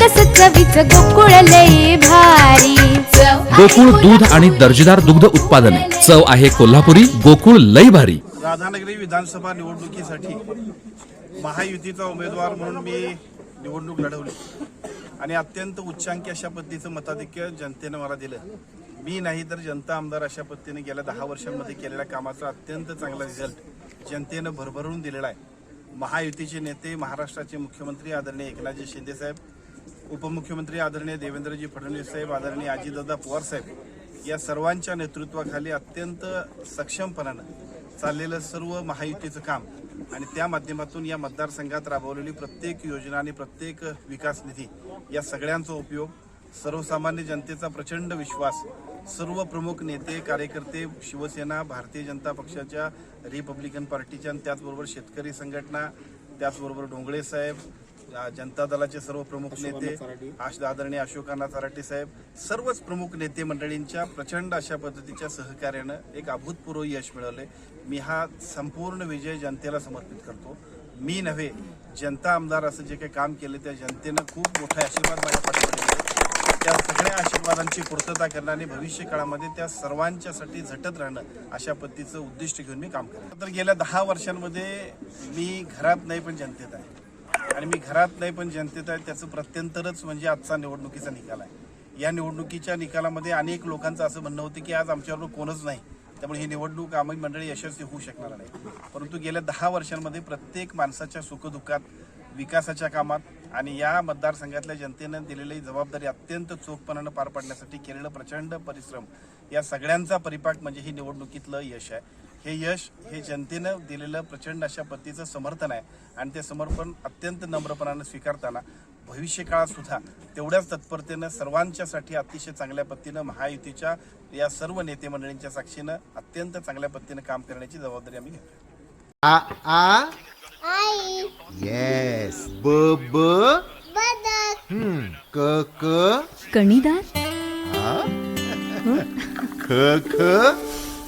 सकस चवीच गोकुळ लई भारी. गोकुळ दूध आणि दर्जेदार दुग्ध उत्पादने. चव आहे कोल्हापुरी गोकुळ लई भारी. राधानगरी विधानसभा निवडणुकीसाठी महायुतीचा उमेदवार म्हणून मी निवडणूक लढवली. आणि अत्यंत उच्चांकी अशा पद्धतीचं मताधिक्य जनतेनं मला दिलं. मी नाही तर जनता आमदार अशा पद्धतीने गेल्या दहा वर्षांमध्ये केलेल्या कामाचा अत्यंत चांगला रिझल्ट जनतेनं भरभरून दिलेला आहे. महायुतीचे नेते महाराष्ट्राचे मुख्यमंत्री आदरणीय एकनाथजी शिंदे साहेब उपमुख्यमंत्री आदरणीय देवेंद्रजी फडणवीस साहेब आदरणीय अजितदादा पवार साहेब या सर्वांच्या नेतृत्वाखाली अत्यंत सक्षमपणानं चाललेलं सर्व महायुतीचं काम आणि त्या माध्यमातून या मतदारसंघात राबवलेली प्रत्येक योजना आणि प्रत्येक विकास निधी या सगळ्यांचा उपयोग सर्वसामान्य जनतेचा प्रचंड विश्वास सर्व प्रमुख नेते कार्यकर्ते शिवसेना भारतीय जनता पक्षाच्या रिपब्लिकन पार्टीच्या आणि त्याचबरोबर शेतकरी संघटना त्याचबरोबर डोंगळे साहेब जनता दलाचे सर्व प्रमुख नेते आश- आदरणीय अशोकांना चराटे साहेब सर्वच प्रमुख नेते मंडळींच्या प्रचंड अशा पद्धतीच्या सहकार्यानं एक अभूतपूर्व यश मिळवले मी हा संपूर्ण विजय जनतेला समर्पित करतो. मी नव्हे जनता आमदार असं जे काही काम केले त्या जनतेनं खूप मोठे आशीर्वाद माझ्या पाठीवर दिले. त्या सगळ्या आशीर्वादांची पूर्तता करणं आणि भविष्य काळामध्ये त्या सर्वांच्यासाठी झटत राहणं अशा पद्धतीचं उद्दिष्ट घेऊन मी काम करतो तर गेल्या दहा वर्षांमध्ये मी घरात नाही पण जनतेत आहे. आणि मी घरात नाही पण जनतेत आहे त्याचं प्रत्यंतरच म्हणजे आजचा निवडणुकीचा निकाल आहे. या निवडणुकीच्या निकालामध्ये अनेक लोकांचं असं म्हणणं होतं की आज आमच्याबरोबर कोणच नाही. त्यामुळे ही निवडणूक आम्ही मंडळी यशस्वी होऊ शकणार नाही. परंतु गेल्या दहा वर्षांमध्ये प्रत्येक माणसाच्या सुखदुःखात विकासाच्या कामात आणि या मतदारसंघातल्या जनतेनं दिलेली जबाबदारी अत्यंत चोखपणानं पार पाडण्यासाठी केलेलं प्रचंड परिश्रम या सगळ्यांचा परिपाक म्हणजे ही निवडणुकीतलं यश आहे. हे यश हे जनतेनं दिलेलं प्रचंड अशा पद्धतीचं समर्थन आहे. आणि ते समर्पण अत्यंत नम्रपणानं स्वीकारताना भविष्य काळात सुद्धा तेवढ्याच तत्परतेनं सर्वांच्यासाठी अतिशय चांगल्या पद्धतीनं महायुतीच्या या सर्व नेते मंडळींच्या साक्षीनं अत्यंत चांगल्या पद्धतीनं काम करण्याची जबाबदारी आम्ही घेतो आ आ? आई येस ब? ब क क? कणीदार ख ख?